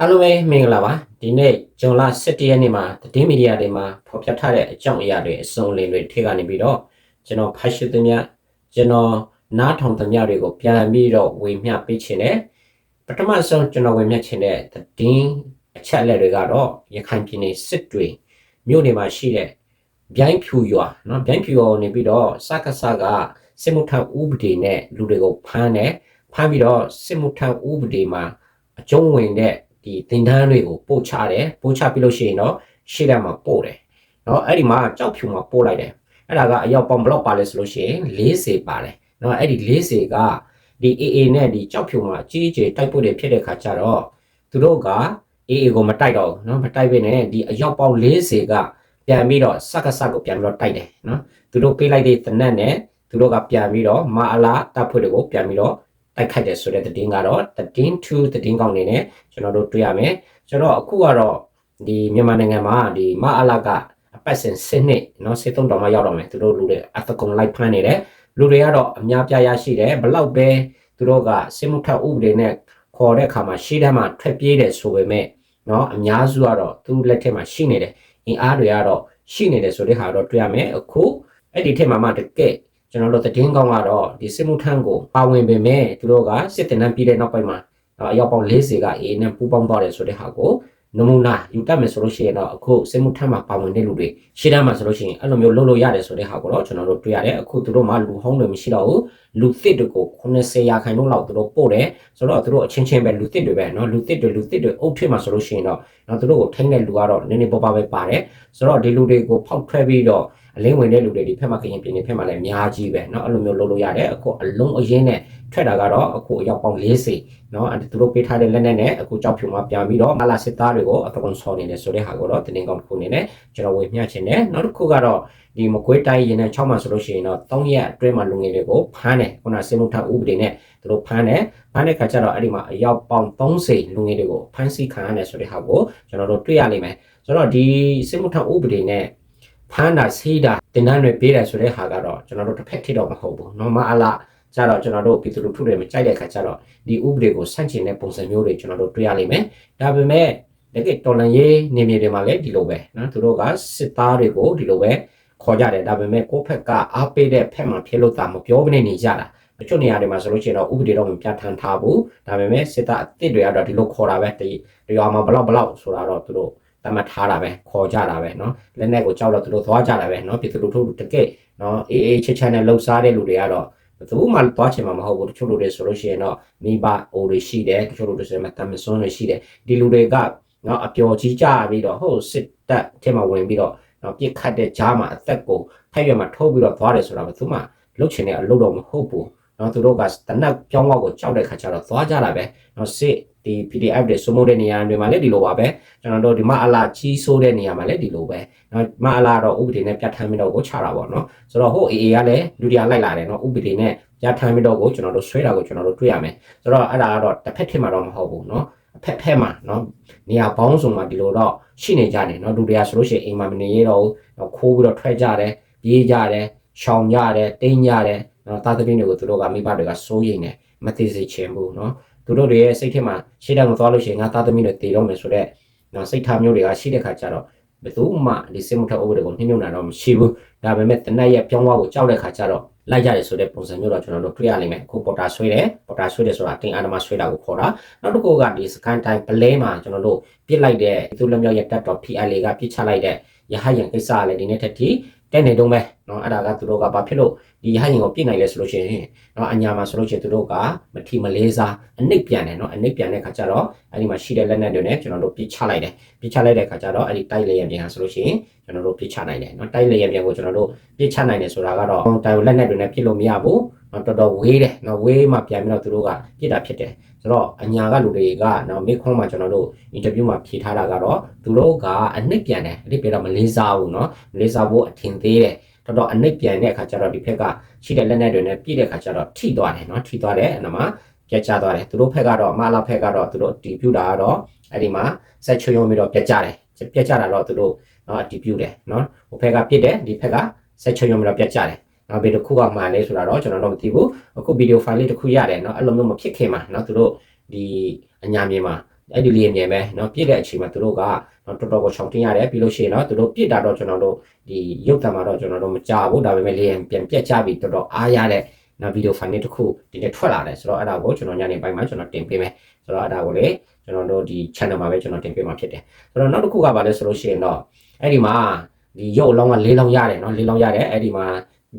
အားလုံးပဲမင်္ဂလာပါဒီနေ့ဂျွန်လ17ရက်နေ့မှာသတင်းမီဒီယာတွေမှာဖော်ပြထားတဲ့အကြောင်းအရာတွေအစုံလင်တွေထဲကနေပြီးတော့ကျွန်တော်ဖတ်ရှုသမျှကျွန်တော်နားထောင်သမျှတွေကိုပြန်ပြီးတော့ဝေမျှပေးခြင်းနဲ့ပထမဆုံးကျွန်တော်ဝေမျှခြင်းတဲ့သတင်းအချက်အလက်တွေကတော့ရခိုင်ပြည်နယ်စစ်တွေမြို့နယ်မှာရှိတဲ့ဗျိုင်းဖြူရွာနော်ဗျိုင်းဖြူရွာနေပြီးတော့စကစကစစ်မှုထမ်းဥပဒေနဲ့လူတွေကိုဖမ်းတယ်ဖမ်းပြီးတော့စစ်မှုထမ်းဥပဒေမှာအကျုံးဝင်တဲ့ ဒီသင်တန်းတွေကိုပို့ချတယ်ပို့ချပြီးလို့ရှိရင်တော့ရှေ့ကမှာပို့တယ်နော်အဲ့ဒီမှာကြောက်ဖြူမှာပို့လိုက်တယ်အဲ့ဒါကအရောက်ပေါင်ဘလော့ပါလဲဆိုလို့ရှိရင်40ပါတယ်နော်အဲ့ဒီ40ကဒီ AA နဲ့ဒီကြောက်ဖြူမှာအကြီးအကျယ်တိုက်ပို့တယ်ဖြစ်တဲ့ခါကျတော့သူတို့က AA ကိုမတိုက်တော့ဘူးနော်မတိုက်ဘဲနဲ့ဒီအရောက်ပေါင်40ကပြန်ပြီးတော့စကစကိုပြန်ပြီးတော့တိုက်တယ်နော်သူတို့ပေးလိုက်တဲ့တနက်နဲ့သူတို့ကပြန်ပြီးတော့မအလားတပ်ဖွဲ့တွေကိုပြန်ပြီးတော့ တိုက်ခိုက်တယ်ဆိုတဲ့သတင်းကတော့သတင်း2သတင်းကောင်းနေနဲ့ကျွန်တော်တို့တွေ့ရမယ်ကျွန်တော်အခုကတော့ဒီမြန်မာနိုင်ငံမှာဒီမအလာကအပတ်စဉ်စစ်နှစ်နော်စစ်သုံးတော်မှရောက်တော့မယ်သူတို့လူတွေအသကုံလိုက်ဖမ်းနေတယ်လူတွေကတော့အများပြားရရှိတယ်ဘလောက်ပဲသူတို့ကစစ်မှုထပ်ဥပဒေနဲ့ခေါ်တဲ့အခါမှာရှေ့တန်းမှာထွက်ပြေးတယ်ဆိုပေမဲ့နော်အများစုကတော့သူလက်ထက်မှာရှိနေတယ်အင်အားတွေကတော့ရှိနေတယ်ဆိုတဲ့ဟာတော့တွေ့ရမယ်အခုအဲ့ဒီထက်မှာမှတကယ် ကျွန်တော်တို့သတင်းကောင်းကတော့ဒီစစ်မှုထမ်းကိုပါဝင်ပေမဲ့သူတို့ကစစ်တင်နှံပြီးတဲ့နောက်ပိုင်းမှာအရောက်ပေါင်း40ကအေးနဲ့ပူးပေါင်းသွားတယ်ဆိုတဲ့ဟာကိုနမူနာယူတတ်မယ်ဆိုလို့ရှိရင်တော့အခုစစ်မှုထမ်းမှာပါဝင်တဲ့လူတွေရှေ့တန်းမှာဆိုလို့ရှိရင်အဲ့လိုမျိုးလုပ်လို့ရတယ်ဆိုတဲ့ဟာကိုတော့ကျွန်တော်တို့တွေ့ရတယ်အခုသူတို့မှလူဟောင်းတွေမရှိတော့ဘူးလူသစ်တွေကို90ရာခိုင်နှုန်းလောက်သူတို့ပို့တယ်ဆိုတော့သူတို့အချင်းချင်းပဲလူသစ်တွေပဲเนาะလူသစ်တွေလူသစ်တွေအုပ်ထွေးမှာဆိုလို့ရှိရင်တော့เนาะသူတို့ကိုထိန်းတဲ့လူကတော့နည်းနည်းပေါ်ပါပဲပါတယ်ဆိုတော့ဒီလူတွေကိုဖောက်ထွက်ပြီးတော့ အလင်းဝင်တဲ့လူတွေဒီဖက်မှာကရင်ပြည်နယ်ဖက်မှာလည်းအများကြီးပဲเนาะအဲ့လိုမျိုးလုပ်လို့ရတယ်အခုအလုံးအရင်နဲ့ထွက်တာကတော့အခုအရောက်ပေါင်း40เนาะသူတို့ပေးထားတဲ့လက်နက်နဲ့အခုကြောက်ဖြူမှာပြန်ပြီးတော့မလာစစ်သားတွေကိုအကောင်ဆော်နေတယ်ဆိုတဲ့ဟာကိုတော့တင်းကောင်းတစ်ခုအနေနဲ့ကျွန်တော်ဝေမျှချင်တယ်နောက်တစ်ခုကတော့ဒီမကွေးတိုင်းရင်နဲ့6မှာဆိုလို့ရှိရင်တော့3ရက်အတွင်းမှာလူငယ်တွေကိုဖမ်းတယ်ခုနစစ်မှုထပ်ဥပဒေနဲ့သူတို့ဖမ်းတယ်ဖမ်းတဲ့ခါကျတော့အဲ့ဒီမှာအရောက်ပေါင်း30လူငယ်တွေကိုဖမ်းဆီးခံရတယ်ဆိုတဲ့ဟာကိုကျွန်တော်တို့တွေ့ရလိမ့်မယ်ဆိုတော့ဒီစစ်မှုထပ်ဥပဒေနဲ့ ဖမ်းတာဆေးတာတင်တန်းတွေပေးတယ်ဆိုတဲ့ဟာကတော့ကျွန်တော်တို့တစ်ဖက်ထိတော့မဟုတ်ဘူးနော်မအလားကြတော့ကျွန်တော်တို့ပြည်သူလူထုတွေမကြိုက်တဲ့ခါကျတော့ဒီဥပဒေကိုဆန့်ကျင်တဲ့ပုံစံမျိုးတွေကျွန်တော်တို့တွေ့ရလိမ့်မယ်ဒါပေမဲ့တကယ်တော်လန်ရေးနေမြေတွေမှာလည်းဒီလိုပဲနော်သူတို့ကစစ်သားတွေကိုဒီလိုပဲခေါ်ကြတယ်ဒါပေမဲ့ကိုယ့်ဖက်ကအားပေးတဲ့ဖက်မှာဖြစ်လို့တာမပြောဘဲနေကြတာတချို့နေရာတွေမှာဆိုလို့ရှိရင်တော့ဥပဒေတော့မပြဋ္ဌာန်းထားဘူးဒါပေမဲ့စစ်သားအစ်စ်တွေကတော့ဒီလိုခေါ်တာပဲဒီရွာမှာဘလောက်ဘလောက်ဆိုတာတော့သူတို့ တတ်မှတ်ထားတာပဲခေါ်ကြတာပဲเนาะလက်နဲ့ကိုကြောက်တော့သူတို့သွားကြတာပဲเนาะပြည်သူလူထုတကယ်เนาะအေးအေးချစ်ချမ်းနဲ့လှုပ်ရှားတဲ့လူတွေကတော့ဘယ်သူမှသွားချင်မှာမဟုတ်ဘူးတချို့လူတွေဆိုလို့ရှိရင်တော့မိဘအိုတွေရှိတယ်တချို့လူတွေဆိုရင်မတမ်းမစွန်းတွေရှိတယ်ဒီလူတွေကเนาะအပျော်ကြီးကြပြီးတော့ဟုတ်စစ်တပ်ထဲမှာဝင်ပြီးတော့เนาะပြစ်ခတ်တဲ့ကြားမှာအသက်ကိုထိုက်ရွယ်မှာထိုးပြီးတော့သွားတယ်ဆိုတာဘယ်သူမှလှုပ်ချင်တဲ့အလုပ်တော့မဟုတ်ဘူး နော်သူတို့ကတနက်ပြောင်းကောက်ကိုကြောက်တဲ့ခါကျတော့သွားကြတာပဲနော်စစ်ဒီ PDF တွေစုံမှုတဲ့နေရာတွေမှာလည်းဒီလိုပါပဲကျွန်တော်တို့ဒီမအလာကြီးဆိုးတဲ့နေရာမှာလည်းဒီလိုပဲနော်မအလာတော့ဥပဒေနဲ့ပြဋ္ဌာန်းပြီးတော့ကိုချတာပေါ့နော်ဆိုတော့ဟို AA ကလည်းလူတရားလိုက်လာတယ်နော်ဥပဒေနဲ့ပြဋ္ဌာန်းပြီးတော့ကိုကျွန်တော်တို့ဆွဲတာကိုကျွန်တော်တို့တွေ့ရမယ်ဆိုတော့အဲ့ဒါကတော့တစ်ဖက်ထင်မှာတော့မဟုတ်ဘူးနော်အဖက်ဖက်မှာနော်နေရာပေါင်းစုံမှာဒီလိုတော့ရှိနေကြတယ်နော်လူတရားဆိုလို့ရှိရင်အိမ်မှာမနေရတော့ဘူးခိုးပြီးတော့ထွက်ကြတယ်ပြေးကြတယ်ရှောင်ကြတယ်တင်းကြတယ် နော်သားသမီးတွေကိုသူတို့ကမိဘတွေကစိုးရိမ်နေမသိစေချင်ဘူးနော်သူတို့တွေရဲ့စိတ်ထဲမှာရှေ့တောင်သွားလို့ရှိရင်ငါသားသမီးတွေတည်တော့မယ်ဆိုတော့နော်စိတ်ထားမျိုးတွေကရှိတဲ့ခါကျတော့ဘယ်သူမှဒီစစ်မှုထပ်အုပ်တွေကိုနှိမ့်ညွတ်နိုင်တော့မရှိဘူးဒါပေမဲ့တနက်ရက်ပြောင်းသွားကိုကြောက်တဲ့ခါကျတော့လိုက်ကြတယ်ဆိုတဲ့ပုံစံမျိုးတော့ကျွန်တော်တို့တွေ့ရလိမ့်မယ်အခုပေါ်တာဆွေးတယ်ပေါ်တာဆွေးတယ်ဆိုတာတင်အာဓမဆွေးတာကိုခေါ်တာနောက်တစ်ခုကဒီစကန်တိုင်းပလဲမှာကျွန်တော်တို့ပြစ်လိုက်တဲ့သူ့လက်မြောက်ရဲ့တပ်တော် PLA ကပြစ်ချလိုက်တဲ့ရဟယံကိစ္စလည်းဒီနေ့တစ်ထိ တဲ့နေတော့မယ်နော်အဲ့ဒါကသူတို့ကဘာဖြစ်လို့ဒီရဟရင်ကိုပြစ်နိုင်လဲဆိုလို့ရှိရင်နော်အညာမှာဆိုလို့ရှိရင်သူတို့ကမထီမလေးစားအနိတ်ပြန်တယ်နော်အနိတ်ပြန်တဲ့ခါကျတော့အဲ့ဒီမှာရှိတဲ့လက်နက်တွေနဲ့ကျွန်တော်တို့ပြစ်ချလိုက်တယ်ပြစ်ချလိုက်တဲ့ခါကျတော့အဲ့ဒီတိုက်လေရပြန်ဟာဆိုလို့ရှိရင်ကျွန်တော်တို့ပြစ်ချနိုင်တယ်နော်တိုက်လေရပြန်ကိုကျွန်တော်တို့ပြစ်ချနိုင်တယ်ဆိုတာကတော့တိုင်လက်နက်တွေနဲ့ပြစ်လို့မရဘူး နော်တော်တော်ဝေးတယ်နော်ဝေးမှပြန်ပြီးတော့သူတို့ကပြစ်တာဖြစ်တယ်ဆိုတော့အညာကလူတွေကနော်မိခွန်းမှာကျွန်တော်တို့အင်တာဗျူးမှာဖြေထားတာကတော့သူတို့ကအနှစ်ပြန်တယ်အနှစ်ပြန်တော့မလေးစားဘူးနော်မလေးစားဖို့အထင်သေးတယ်တော်တော်အနိတ်ပြန်တဲ့အခါကျတော့ဒီဖက်ကရှိတဲ့လက်နက်တွေနဲ့ပြည့်တဲ့အခါကျတော့ထိသွားတယ်နော်ထိသွားတယ်အဲ့ဒါမှာပြတ်ကျသွားတယ်သူတို့ဖက်ကတော့မလာဖက်ကတော့သူတို့တီးပြူတာကတော့အဲ့ဒီမှာဆက်ချွေရုံပြီးတော့ပြတ်ကျတယ်ပြတ်ကျတာတော့သူတို့နော်တီးပြူတယ်နော်ဟိုဖက်ကပြစ်တယ်ဒီဖက်ကဆက်ချွေရုံပြီးတော့ပြတ်ကျတယ် နော်ဘယ်တစ်ခုကမှန်လဲဆိုတာတော့ကျွန်တော်တို့မသိဘူးအခုဗီဒီယိုဖိုင်လေးတစ်ခုရတယ်နော်အဲ့လိုမျိုးမဖြစ်ခင်မှာနော်သူတို့ဒီအညာမြေမှာ အဲ့ဒီလေးမြင်ပဲเนาะပြည့်တဲ့အချိန်မှာသူတို့ကနော်တော်တော်ကိုချောင်တင်ရတယ်ပြီးလို့ရှိရင်တော့သူတို့ပြစ်တာတော့ကျွန်တော်တို့ဒီရုပ်သံမှာတော့ကျွန်တော်တို့မကြဘူးဒါပေမဲ့လေးပြန်ပြက်ကြပြီးတော်တော်အားရတဲ့နောက်ဗီဒီယိုဖိုင်လေးတစ်ခုဒီနေ့ထွက်လာတယ်ဆိုတော့အဲ့ဒါကိုကျွန်တော်ညနေပိုင်းမှာကျွန်တော်တင်ပေးမယ်ဆိုတော့အဲ့ဒါကိုလေကျွန်တော်တို့ဒီ channel မှာပဲကျွန်တော်တင်ပေးမှာဖြစ်တယ်ဆိုတော့နောက်တစ်ခုကပါလဲဆိုလို့ရှိရင်တော့အဲ့ဒီမှာဒီရုပ်အလောင်းက၄လောင်းရတယ်နော်၄လောင်းရတယ်အဲ့ဒီမှာ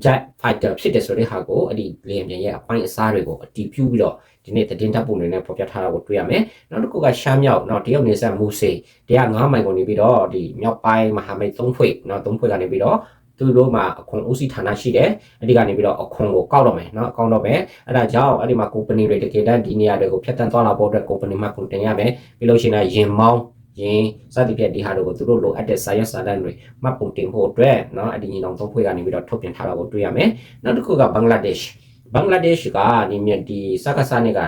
jet fighter ဖြစ်တယ်ဆိုတဲ့ဟာကိုအဲ့ဒီလေယာဉ်ပြန်ရဲ့အပိုင်းအစားတွေကိုအတီးပြူးပြီးတော့ဒီနေ့သတင်းတပ်ပုံတွေနဲ့ဖော်ပြထားတာကိုတွေ့ရမယ်နောက်တစ်ခုကရှမ်းမြောက်နော်တရုတ်နေဆက်မူစေတရား9မိုင်ကိုနေပြီးတော့ဒီမြောက်ပိုင်းမဟာမိတ်3ဖွဲ့နော်3ဖွဲ့ကနေပြီးတော့သူတို့မှာအခွန်ဦးစီးဌာနရှိတယ်အဲ့ဒီကနေပြီးတော့အခွန်ကိုကောက်တော့မယ်เนาะကောက်တော့မယ်အဲ့ဒါကြောင့်အဲ့ဒီမှာ company တွေတကယ်တမ်းဒီနေရာတွေကိုဖြတ်တန်းသွားလာဖို့အတွက် company မှာကုန်တင်ရမယ်ပြီးလို့ရှိရင်ရင်မောင်း ရင်စသဖြင့်ဒီဟာတွေကိုသူတို့လိုအပ်တဲ့စာရွက်စာတမ်းတွေမှတ်ပုံတင်ဖို့အတွက်เนาะအဲ့ဒီညီနောင်သုံးဖွဲ့ကနေပြီးတော့ထုတ်ပြန်ထားတာကိုတွေ့ရမယ်နောက်တစ်ခုကဘင်္ဂလားဒေ့ရှ်ဘင်္ဂလားဒေ့ရှ်ကဒီမြဒီစကားစားနေက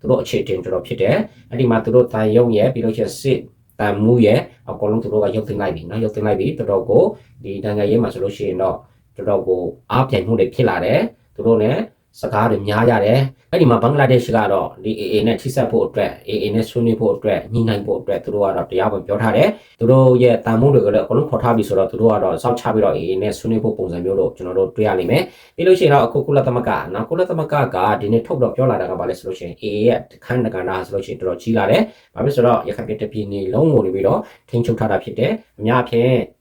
သူတို့အခြေတင်တော်ဖြစ်တယ်အဲ့ဒီမှာသူတို့တန်ယုံရဲ့ပြီးလို့ရှိရင်စစ်တန်မှုရဲ့အကုန်လုံးသူတို့ကရုပ်သိမ်းလိုက်ပြီเนาะရုပ်သိမ်းလိုက်ပြီတော်တော်ကိုဒီနိုင်ငံရေးမှာဆိုလို့ရှိရင်တော့တော်တော်ကိုအားပြိုင်မှုတွေဖြစ်လာတယ်သူတို့ ਨੇ စကားတွေများရတယ်အဲ့ဒီမှာဘင်္ဂလားဒေ့ရှ်ကတော့ဒီ AA နဲ့ထိစပ်ဖို့အတွက် AA နဲ့ဆွေးနွေးဖို့အတွက်ညှိနှိုင်းဖို့အတွက်သူတို့ကတော့တရားဝင်ပြောထားတယ်သူတို့ရဲ့တာမှုတွေကလည်းအကုန်လုံးခေါ်ထားပြီဆိုတော့သူတို့ကတော့စောင့်ချပြီးတော့ AA နဲ့ဆွေးနွေးဖို့ပုံစံမျိုးတော့ကျွန်တော်တို့တွေ့ရလိမ့်မယ်ပြီးလို့ရှိရင်တော့အခုကုလသမဂ္ဂနော်ကုလသမဂ္ဂကဒီနေ့ထုတ်တော့ပြောလာတာကဘာလဲဆိုလို့ရှိရင် AA ရဲ့ခန်းတကန်တာဆိုလို့ရှိရင်တော်တော်ကြီးလာတယ်ဘာဖြစ်ဆိုတော့ရခိုင်ပြည်တပြည်နေလုံးကိုနေပြီးတော့ထိန်းချုပ်ထားတာဖြစ်တယ်အများအ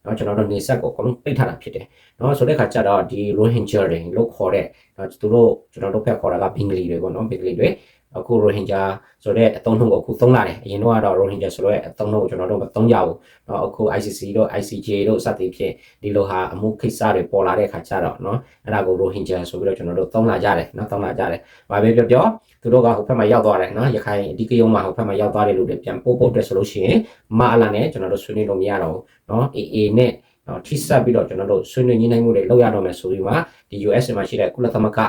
ဖြစ်နော်ကျွန်တော်တို့နေဆက်ကိုအကုန်လုံးပိတ်ထားတာဖြစ်တယ်နော်ဆိုတဲ့ခါကျတော့ဒီ Rohingya တွေလို့ခေါ်တဲ့နော်သူတို့ကျွန်တော်တို့ဖက်ခေါ်တာကဘင်္ဂလီတွေပေါ့နော်ဘင်္ဂလီတွေ အခု Rohingya ဆိုတဲ့အသုံးနှုန်းကိုအခုသုံးလာတယ်အရင်တော့ကတော့ Rohingya ဆိုတော့အသုံးနှုန်းကိုကျွန်တော်တို့မသုံးကြဘူးเนาะအခု ICC တို့ ICJ တို့စသဖြင့်ဒီလိုဟာအမှုကိစ္စတွေပေါ်လာတဲ့အခါကျတော့เนาะအဲ့ဒါကို Rohingya ဆိုပြီးတော့ကျွန်တော်တို့သုံးလာကြတယ်เนาะသုံးလာကြတယ်ဘာပဲပြောပြောသူတို့ကဟိုဘက်မှာရောက်သွားတယ်เนาะရခိုင်အဓိကရုံးမှာဟိုဘက်မှာရောက်သွားတဲ့လူတွေပြန်ပို့ဖို့အတွက်ဆိုလို့ရှိရင်မအလာနဲ့ကျွန်တော်တို့ဆွေးနွေးလို့မရတော့ဘူးเนาะ AA နဲ့နော်ထိစပ်ပြီးတော့ကျွန်တော်တို့ဆွေးနွေးညှိနှိုင်းမှုတွေလုပ်ရတော့မယ်ဆိုပြီးမှဒီ US မှာရှိတဲ့ကုလသမဂ္ဂ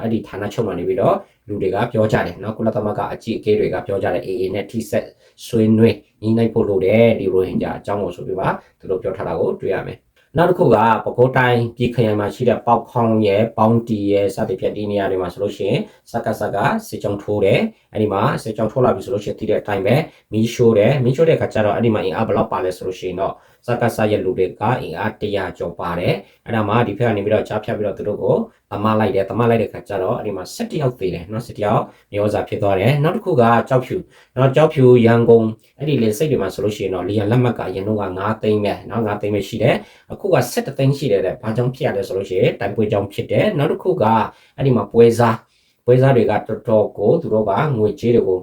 အဲ့ဒီဌာနချုပ်မှာနေပြီးတော့လူတွေကပြောကြတယ်နော်ကုလသမဂ္ဂအကြီးအကဲတွေကပြောကြတယ် AA နဲ့ထိဆက်ဆွေးနွေးညီနိုင်ဖို့လိုတယ်ဒီရိုဟင်ဂျာအကြောင်းကိုဆိုပြီးပါသူတို့ပြောထားတာကိုတွေ့ရမယ်နောက်တစ်ခုကပကောတိုင်းပြည်ခရိုင်မှာရှိတဲ့ပေါက်ခေါင်းရဲ့ပေါင်းတီရဲ့စသဖြင့်ဒီနေရာတွေမှာဆိုလို့ရှိရင်စကစကစစ်ကြောင်ထိုးတယ်အဲ့ဒီမှာစစ်ကြောင်ထိုးလာပြီဆိုလို့ရှိရင်တည်တဲ့အတိုင်းပဲမီးရှိုးတယ်မီးရှိုးတဲ့အခါကျတော့အဲ့ဒီမှာအင်အားဘယ်လောက်ပါလဲဆိုလို့ရှိရင်တော့ စကစရဲ့လူတွေကအင်အား100ကျော်ပါတယ်အဲ့ဒါမှဒီဖက်ကနေပြီးတော့ကြားဖြတ်ပြီးတော့သူတို့ကိုတမလိုက်တယ်တမလိုက်တဲ့ခါကျတော့အဲ့ဒီမှာ7ယောက်သေးတယ်နော်7ယောက်မျိုးစားဖြစ်သွားတယ်နောက်တစ်ခုကကြောက်ဖြူနော်ကြောက်ဖြူရန်ကုန်အဲ့ဒီလေစိတ်တွေမှာဆိုလို့ရှိရင်တော့လီယန်လက်မှတ်ကအရင်တော့က9သိန်းပဲနော်9သိန်းပဲရှိတယ်အခုက7သိန်းရှိတယ်တဲ့ဘာကြောင့်ဖြစ်ရလဲဆိုလို့ရှိရင်တိုင်ပွဲကြောင့်ဖြစ်တယ်နောက်တစ်ခုကအဲ့ဒီမှာပွဲစားပွဲစားတွေကတော်တော်ကိုသူတို့ကငွေကြေးတွေကို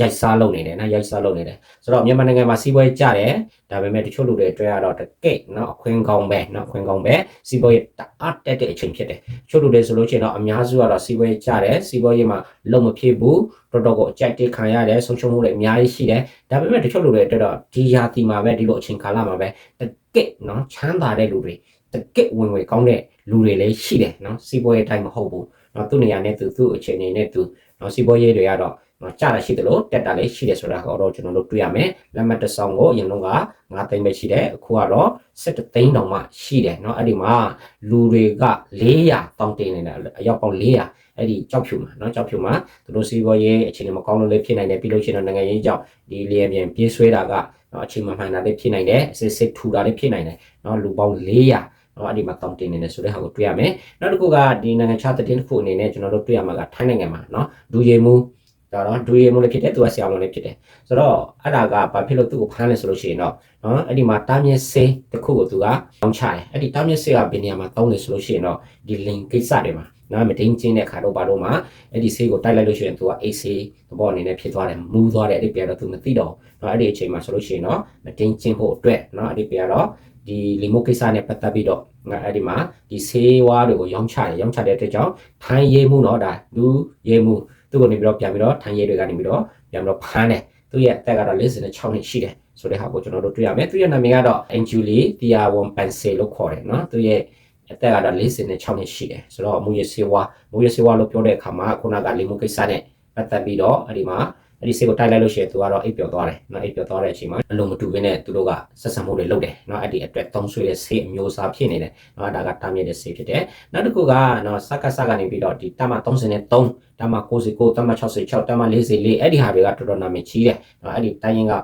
ရိုက်စားလုပ်နေတယ်နော်ရိုက်စားလုပ်နေတယ်ဆိုတော့မြန်မာနိုင်ငံမှာစီးပွားရေးကျတယ်ဒါပေမဲ့တချို့လူတွေတွေ့ရတော့တကယ့်နော်အခွင့်ကောင်းပဲနော်အခွင့်ကောင်းပဲစီးပွားရေးတအားတက်တဲ့အချိန်ဖြစ်တယ်တချို့လူတွေဆိုလို့ရှိရင်တော့အများစုကတော့စီးပွားရေးကျတယ်စီးပွားရေးမှာလုံမဖြစ်ဘူးတော်တော်ကိုအကြိုက်တေးခံရတယ်ဆုံးရှုံးမှုတွေအများကြီးရှိတယ်ဒါပေမဲ့တချို့လူတွေအတွက်တော့ဒီရာသီမှာပဲဒီလိုအချိန်ကာလမှာပဲတကယ့်နော်ချမ်းသာတဲ့လူတွေတကယ့်ဝင်ငွေကောင်းတဲ့လူတွေလည်းရှိတယ်နော်စီးပွားရေးတိုင်းမဟုတ်ဘူးနော်သူ့နေရာနဲ့သူသူ့အချိန်နေနဲ့သူနော်စီးပွားရေးတွေကတော့နော် ကြာတာရှိတယ်လို့တက်တာလည်းရှိတယ်ဆိုတာကတော့ကျွန်တော်တို့တွေ့ရမယ်လက်မှတ်တစ်ဆောင်ကိုအရင်တော့က9သိန်းပဲရှိတယ်အခုကတော့17သိန်းတောင်မှရှိတယ်เนาะအဲ့ဒီမှာလူတွေက400တောင်းတင်နေတာအယောက်ပေါင်း400အဲ့ဒီကြောက်ဖြူမှာเนาะကြောက်ဖြူမှာသူတို့စီးပွားရေးအခြေအနေမကောင်းလို့လည်းဖြစ်နိုင်တယ်ပြီးလို့ရှိရင်တော့နိုင်ငံရေးကြောင့်ဒီလျက်ပြန်ပြေးဆွဲတာကเนาะအချိန်မှမှန်တာလည်းဖြစ်နိုင်တယ်အစစ်စစ်ထူတာလည်းဖြစ်နိုင်တယ်เนาะလူပေါင်း400နော်အဲ့ဒီမှာတောင်းတင်နေတယ်ဆိုတဲ့ဟာကိုတွေ့ရမယ်နောက်တစ်ခုကဒီနိုင်ငံခြားသတင်းတစ်ခုအနေနဲ့ကျွန်တော်တို့တွေ့ရမှာကထိုင်းနိုင်ငံမှာနော်ဒူရီမူ ဒါတော့ဒူရီမူလည်းဖြစ်တယ်သူကဆရာဝန်လည်းဖြစ်တယ်ဆိုတော့အဲ့ဒါကဘာဖြစ်လို့သူ့ကိုဖမ်းလဲဆိုလို့ရှိရင်တော့နော်အဲ့ဒီမှာတားမြစ်ဆေးတစ်ခုကိုသူကတောင်းချတယ်အဲ့ဒီတားမြစ်ဆေးကဘယ်နေရာမှာတောင်းလဲဆိုလို့ရှိရင်တော့ဒီလင်ကိစ္စတွေမှာနော်မတင်းချင်းတဲ့ခါတော့ဘာလို့မှအဲ့ဒီဆေးကိုတိုက်လိုက်လို့ရှိရင်သူကအိတ်ဆေးသဘောအနေနဲ့ဖြစ်သွားတယ်မူးသွားတယ်အဲ့ဒီပြတော့သူမသိတော့နော်အဲ့ဒီအချိန်မှာဆိုလို့ရှိရင်တော့မတင်းချင်းဖို့အတွက်နော်အဲ့ဒီပြတော့ဒီလီမိုကိစ္စနဲ့ပတ်သက်ပြီးတော့ငါအဲ့ဒီမှာဒီဆေးဝါးတွေကိုရောင်းချတယ်ရောင်းချတဲ့အတွက်ကြောင့်ထိုင်းရေးမှုတော့ဒါလူရေးမှု သူ့ကိုနေပြီးတော့ပြန်ပြီးတော့ထိုင်းရေးတွေကနေပြီးတော့ပြန်ပြီးတော့ဖမ်းတယ်သူရဲ့အသက်ကတော့56နှစ်ရှိတယ်ဆိုတဲ့ဟာကိုကျွန်တော်တို့တွေ့ရမယ်သူရဲ့နာမည်ကတော့ Anjuli Tiawon Panse လို့ခေါ်တယ်နော်သူရဲ့အသက်ကတော့56နှစ်ရှိတယ်ဆိုတော့မူရစေဝါမူရစေဝါလို့ပြောတဲ့အခါမှာခုနကလီမိုကိစ္စနဲ့ပတ်သက်ပြီးတော့အဲ့ဒီမှာ အဲ့ဒီဆေးကိုတိုက်လိုက်လို့ရှိရင်သူကတော့အိပ်ပျော်သွားတယ်နော်အိပ်ပျော်သွားတဲ့အချိန်မှာအလုံးမတူဘဲနဲ့သူတို့ကဆက်ဆံမှုတွေလုပ်တယ်နော်အဲ့ဒီအတွက်သုံးဆွေးတဲ့ဆေးအမျိုးအစားဖြစ်နေတယ်နော်ဒါကတားမြစ်တဲ့ဆေးဖြစ်တယ်နောက်တစ်ခုကနော်စက္ကစကနေပြီးတော့ဒီတမ33တမ69တမ66တမ44အဲ့ဒီဟာတွေကတော်တော်နာမည်ကြီးတယ်နော်အဲ့ဒီတိုင်းရင်က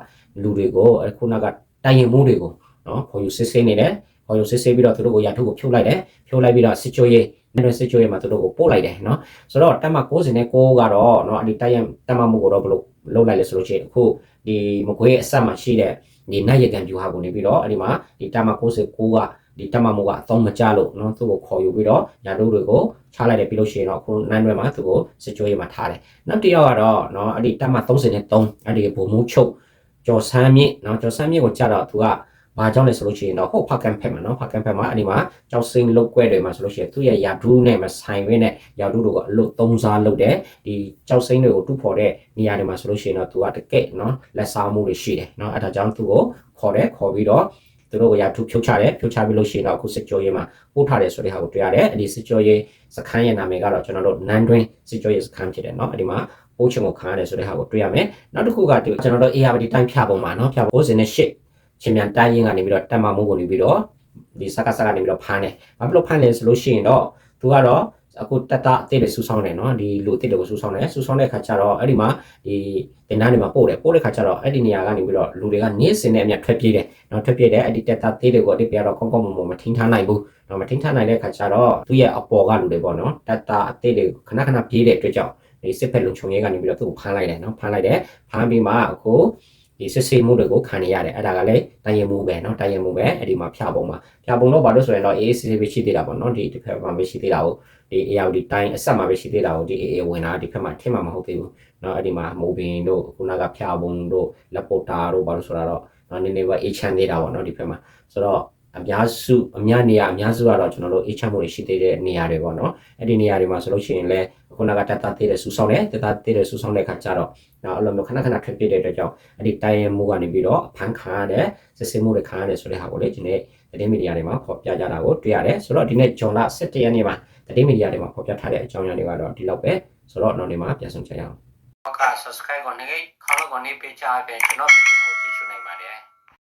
လူတွေကိုအခုနကတိုင်းရင်မှုတွေကိုနော်ခေါ်ယူစစ်ဆေးနေတယ် ဟိုလိုစစ်ဆေးပြီးတော့သူတို့ကိုရာထုကိုဖြုတ်လိုက်တယ်ဖြုတ်လိုက်ပြီးတော့စစ်ချိုးရေးနဲ့စစ်ချိုးရေးမှာသူတို့ကိုပို့လိုက်တယ်နော်ဆိုတော့တက်မ90နဲ့6ကတော့နော်အဲ့ဒီတိုက်ရတက်မမှုကိုတော့ဘလို့လုတ်လိုက်လဲဆိုလို့ရှိရင်အခုဒီမကွေးအဆက်မှာရှိတဲ့ဒီနတ်ရကံပြူဟာကိုနေပြီးတော့အဲ့ဒီမှာဒီတက်မ96ကဒီတက်မမှုကအသုံးမကျလို့နော်သူ့ကိုခေါ်ယူပြီးတော့ညာတို့တွေကိုချလိုက်တယ်ပြီးလို့ရှိရင်တော့ခုနိုင်ရွယ်မှာသူ့ကိုစစ်ကြိုးရေးမှာထားတယ်နောက်တစ်ယောက်ကတော့နော်အဲ့ဒီတက်မ33အဲ့ဒီဘုံမှုချုပ်ကျော်ဆန်းမြင့်နော်ကျော်ဆန်းမြင့်ကိုကြတော့သူက ဘာကြောင့်လဲဆိုလို့ရှိရင်တော့ဟုတ်ဖကန်ဖက်မှာเนาะဖကန်ဖက်မှာအဲ့ဒီမှာကြောက်စိမ့်လုတ်ကွဲတွေမှာဆိုလို့ရှိရင်သူ့ရဲ့ယာဒူးနဲ့မဆိုင်ဝင်းနဲ့ယာဒူးတို့ကအလုတ်သုံးစားလုတ်တယ်ဒီကြောက်စိမ့်တွေကိုတူဖော်တဲ့နေရာတွေမှာဆိုလို့ရှိရင်တော့သူကတကယ်เนาะလက်စားမှုတွေရှိတယ်เนาะအဲ့ဒါကြောင့်သူ့ကိုခေါ်တယ်ခေါ်ပြီးတော့သူတို့ကယာဒူးဖြုတ်ချတယ်ဖြုတ်ချပြီးလို့ရှိရင်တော့အခုစစ်ကြောရေးမှာပို့ထားတယ်ဆိုတဲ့ဟာကိုတွေ့ရတယ်အဲ့ဒီစစ်ကြောရေးစခန်းရဲ့နာမည်ကတော့ကျွန်တော်တို့နန်းတွင်းစစ်ကြောရေးစခန်းဖြစ်တယ်เนาะအဲ့ဒီမှာပို့ချင်ကိုခံရတယ်ဆိုတဲ့ဟာကိုတွေ့ရမယ်နောက်တစ်ခုကဒီကျွန်တော်တို့ ARD တိုင်းဖြာပုံမှာเนาะဖြာပုံ98 ချင်းမြန်တိုင်းရင်ကနေပြီးတော့တက်မမှုကိုနေပြီးတော့ဒီစကားစကားနေပြီးတော့ဖမ်းတယ်။ဘာဖြစ်လို့ဖမ်းလဲဆိုလို့ရှိရင်တော့သူကတော့အခုတက်တာအစ်တွေစူးဆောင်းတယ်နော်ဒီလူအစ်တွေကိုစူးဆောင်းတယ်စူးဆောင်းတဲ့ခါကျတော့အဲ့ဒီမှာဒီတင်သားတွေမှာပို့တယ်ပို့တဲ့ခါကျတော့အဲ့ဒီနေရာကနေပြီးတော့လူတွေကနေစင်နဲ့အမြတ်ထွက်ပြေးတယ်နော်ထွက်ပြေးတယ်အဲ့ဒီတက်တာအစ်တွေကိုအစ်ပြတော့ကောင်းကောင်းမွန်မွန်မထိန်းထားနိုင်ဘူးနော်မထိန်းထားနိုင်တဲ့ခါကျတော့သူ့ရဲ့အပေါ်ကလူတွေပေါ့နော်တက်တာအစ်တွေခဏခဏပြေးတဲ့အတွက်ကြောင့်ဒီစစ်ဖက်လုံခြုံရေးကနေပြီးတော့သူ့ကိုဖမ်းလိုက်တယ်နော်ဖမ်းလိုက်တယ်ဖမ်းပြီးမှအခု ဒီစစ်ဆေးမှုတွေကိုခံနေရတယ်အဲ့ဒါကလည်းတိုင်ရင်မှုပဲเนาะတိုင်ရင်မှုပဲအဲ့ဒီမှာဖြာပုံမှာဖြာပုံတော့ဘာလို့ဆိုရင်တော့ AAC ပဲရှိသေးတာပေါ့เนาะဒီတစ်ဖက်မှာပဲရှိသေးတာကိုဒီ ARD တိုင်းအဆက်မှာပဲရှိသေးတာကိုဒီ AA ဝင်တာဒီဖက်မှာထင်မှာမဟုတ်သေးဘူးเนาะအဲ့ဒီမှာမိုဘင်တို့ခုနကဖြာပုံတို့လက်ပိုတာတို့ဘာလို့ဆိုတာတော့เนาะနည်းနည်းပဲ A ချန်သေးတာပေါ့เนาะဒီဖက်မှာဆိုတော့အများစုအများနေရာအများစုကတော့ကျွန်တော်တို့ A ချန်မှုတွေရှိသေးတဲ့နေရာတွေပေါ့เนาะအဲ့ဒီနေရာတွေမှာဆိုလို့ရှိရင်လည်း ခုနကတက်တာသေးတဲ့စူဆောင်းတယ်တက်တာသေးတဲ့စူဆောင်းတဲ့ခါကျတော့နော်အဲ့လိုမျိုးခဏခဏထွက်ပြတဲ့အတွက်ကြောင့်အဲ့ဒီတိုင်ရင်မှုကနေပြီးတော့အဖမ်းခံရတဲ့စစ်ဆေးမှုတွေခံရတဲ့ဆိုတဲ့ဟာကိုလေဒီနေ့သတင်းမီဒီယာတွေမှာဖော်ပြကြတာကိုတွေ့ရတယ်ဆိုတော့ဒီနေ့ဂျွန်လ17ရက်နေ့မှာသတင်းမီဒီယာတွေမှာဖော်ပြထားတဲ့အကြောင်းအရာတွေကတော့ဒီလောက်ပဲဆိုတော့နောက်နေ့မှာပြန်ဆောင်ကြရအောင်ဟုတ်ကဲ့ subscribe ကိုနေခေါင်းကိုနေပေးချပေးကျွန်တော်ဗီဒီယို